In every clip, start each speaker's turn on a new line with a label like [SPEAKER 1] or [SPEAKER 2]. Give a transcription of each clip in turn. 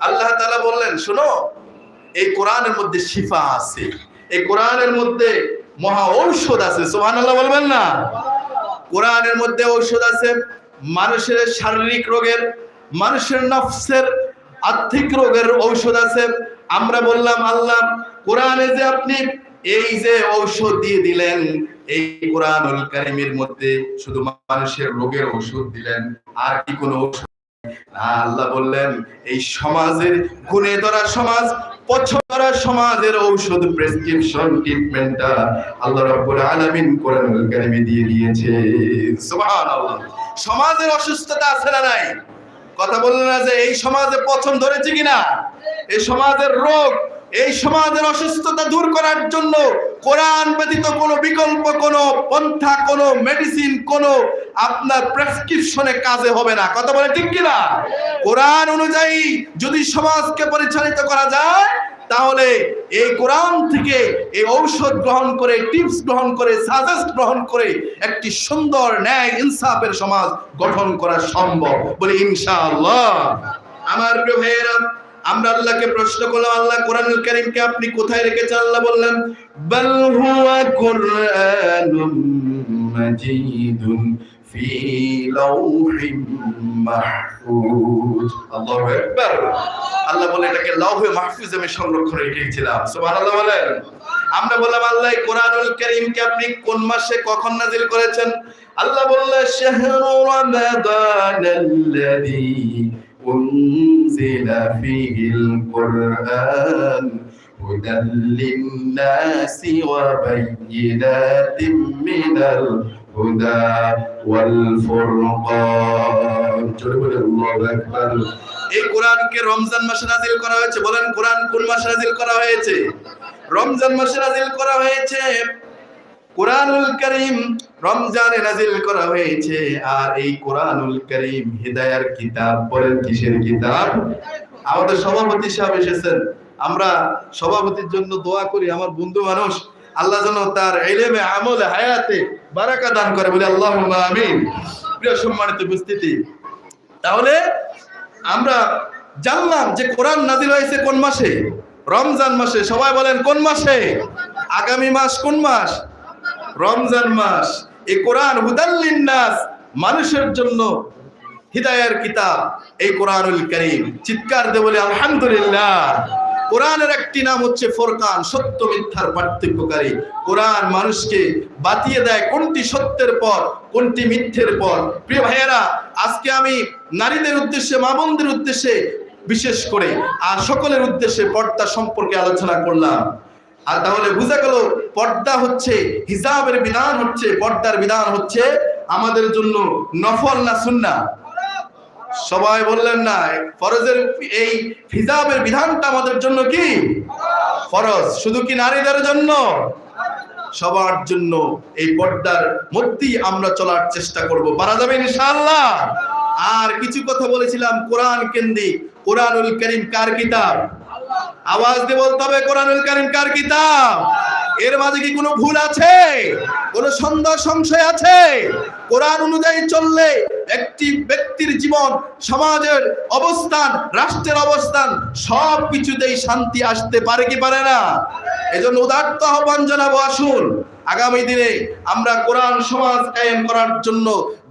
[SPEAKER 1] আল্লাহু তাআলা বললেন, শোনো, এই কোরআনের মধ্যে শিফা আছে। এই কোরআনের মধ্যে মহা ঔষধ আছে। সোহান আল্লাহ বলবেন না? কোরআনের মধ্যে ঔষধ আছে, মানুষের শারীরিক রোগের, মানুষের নফসের আর্থিক রোগের ঔষধ আছে। আমরা বললাম, আল্লাহ, কোরআনে যে আপনি এই যে ঔষধ দিয়ে দিলেন এই কোরআনুল কারিমের মধ্যে শুধু মানুষের রোগের ওষুধ দিলেন, আর কি কোনো আল্লাহ বললেন, এই সমাজের গুণে ধরা সমাজ পছন্দ সমাজের ঔষধ প্রেসক্রিপশন ট্রিটমেন্টটা আল্লাহ রাব্বুল আলামিন কোরআনুল কারিমে দিয়ে দিয়েছে। সুবহানাল্লাহ। সমাজের অসুস্থতা আছে না নাই? কথা বললেন না যে এই সমাজে পছন ধরেছে কিনা? এই সমাজের রোগ এই সমাজের অসুস্থতা দূর করার জন্য কোরআন ব্যতীত কোনো বিকল্প, কোনো পন্থা, কোনো মেডিসিন কোনো আপনার প্রেসক্রিপশনে কাজে হবে না। কথা বলে ঠিক কিনা? কোরআন অনুযায়ী যদি সমাজকে পরিচালিত করা যায়, তাহলে এই কোরআন থেকে এই ঔষধ গ্রহণ করে টিপস গ্রহণ করে সাজেস্ট গ্রহণ করে একটি সুন্দর ন্যায় ইনসাফের সমাজ গঠন করা সম্ভব বলে ইনশাআল্লাহ। আমার প্রিয় ভাইয়েরা আমরা আল্লাহকে প্রশ্ন করলাম, আল্লাহ কোরআনুল কারীমকে আপনি কোথায় রেখেছেন? আল্লাহ বললেন, বাল হুয়া কুরআনুম মাজিদুন ফি লাউহিম মাহফুজ। আল্লাহু আকবার। আল্লাহ বলে, এটাকে লাউহে মাহফুজ আমি সংরক্ষণ রেখেছিলাম সুবহানাল্লাহ বলেন। আমরা বললাম, আল্লাহ কোরআনুল কারীমকে আপনি কোন মাসে কখন নাজিল করেছেন? আল্লাহ বললেন, শাহরু রামাদানাল্লাযী أنزل فيه القرآن هدى للناس وبينات من الهدى والفرقان জোরে বলে আল্লাহু আকবার এই কোরআনকে রমজান মাসে নাজিল করা হয়েছে বলেন কোরআন কোন মাসে নাজিল করা হয়েছে রমজান মাসে নাজিল করা হয়েছে কোরআনুল করিম রমজানে নাজিল করা হয়েছে। আর এই কোরআনুল করিম হিদায়ার কিতাব বলেন কিসের কিতাব? আমাদের সভাপতি সাহেব এসেছেন। আমরা সভাপতির জন্য দোয়া করি, আমার বন্ধু মানুষ। আল্লাহ যেন তার এলেমে আমলে হায়াতে বারাকা দান করে বলে আল্লাহ আমিন। প্রিয় সম্মানিত উপস্থিতি, তাহলে আমরা জানলাম যে কোরআন নাজিল হয়েছে কোন মাসে? রমজান মাসে। সবাই বলেন, কোন মাসে? আগামী মাস কোন মাস? রমজান মাস এই কোরআন হুদাল্লিন নাস মানুষের জন্য হিদায়ার কিতাব, এই কোরআনুল করিম। চিৎকার দে বলে, আলহামদুলিল্লাহ। কোরআনের একটি নাম হচ্ছে ফোরকান, সত্য মিথ্যার পার্থক্যকারী। কোরআন মানুষকে বাতিয়ে দেয় কোনটি সত্যের পর, কোনটি মিথ্যের পর। প্রিয় ভাইয়েরা, আজকে আমি নারীদের উদ্দেশ্যে, মা বোনদের উদ্দেশ্যে বিশেষ করে, আর সকলের উদ্দেশ্যে পর্দা সম্পর্কে আলোচনা করলাম। আর তাহলে বোঝা গেল পর্দা হচ্ছে হিসাবের বিধান হচ্ছে, পর্দার বিধান হচ্ছে আমাদের জন্য নফল না সুন্না? সবাই বললেন না, ফরজের এই হিজাবের বিধানটা আমাদের জন্য কি? ফরজ। শুধু কি নারীদের জন্য? সবার জন্য এই পর্দার মধ্যেই আমরা চলার চেষ্টা করব। পারা যাবে ইনশাআল্লাহ? আর কিছু কথা বলেছিলাম কোরআন কেন্দ্রিক। কোরআনুল করিম কার কিতাব? আওয়াজ দিয়ে বলতে হবে, কোরআনুল কারিম কার কিতাব? এর মাঝে কি কোনো ভুল আছে? কোনো সন্দেহ, সংশয় আছে? কোরআন অনুযায়ী চললে একটি ব্যক্তির জীবন, সমাজের অবস্থান, রাষ্ট্রের অবস্থান, সব কিছুতেই শান্তি আসতে পারে কি পারে না? এজন্য উদার্ত আহ্বান জানাব, আসুন। আগামী দিনে আমরা কোরআন সমাজ কায়েম করার জন্য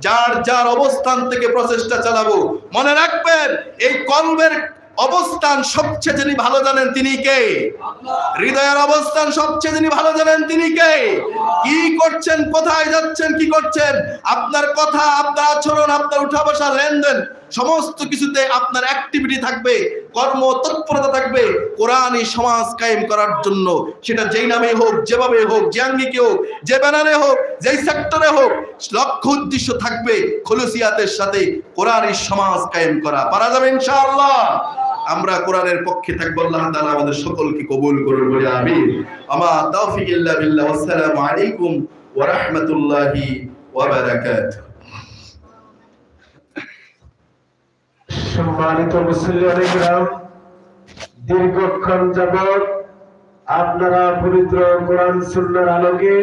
[SPEAKER 1] যার যার অবস্থান থেকে প্রচেষ্টা চালাবো, মনে রাখবেন, এই কলবের অবস্থান সবচেয়ে যিনি ভালো জানেন তিনি কে? হৃদয়ের অবস্থান সবচেয়ে যিনি ভালো জানেন তিনি কে? কি করছেন? কোথায় যাচ্ছেন? কি করছেন? আপনার কথা, আপনার আচরণ, আপনার উঠা বসা লেনদেন সমস্ত কিছুতে আপনার অ্যাক্টিভিটি থাকবে, কর্ম তৎপরতা থাকবে, কোরআনই সমাজ কায়েম করার জন্য। সেটা যেই নামে হোক, যেভাবে হোক, যে আঙ্গিকে হোক, যে ব্যানারে হোক, যেই সেক্টরে হোক লক্ষ্য উদ্দেশ্য থাকবে খলুসিয়াতের সাথে কোরআনই সমাজ কায়েম করা। পারা যাবে ইনশাআল্লাহ। আমরা কোরআনের পক্ষে থাকব, আল্লাহ তাআলা আমাদের সকলকে কবুল করুন বলে, আমিন। আমা তাওফিক ইল্লা বিল্লাহ, আসসালামু আলাইকুম ওয়া রাহমাতুল্লাহি ওয়া বারাকাতুহু।
[SPEAKER 2] সম্মানিত মুসলিম দীর্ঘক্ষণ যাবৎ আপনারা পবিত্র কোরআন সুন্নার আলোকে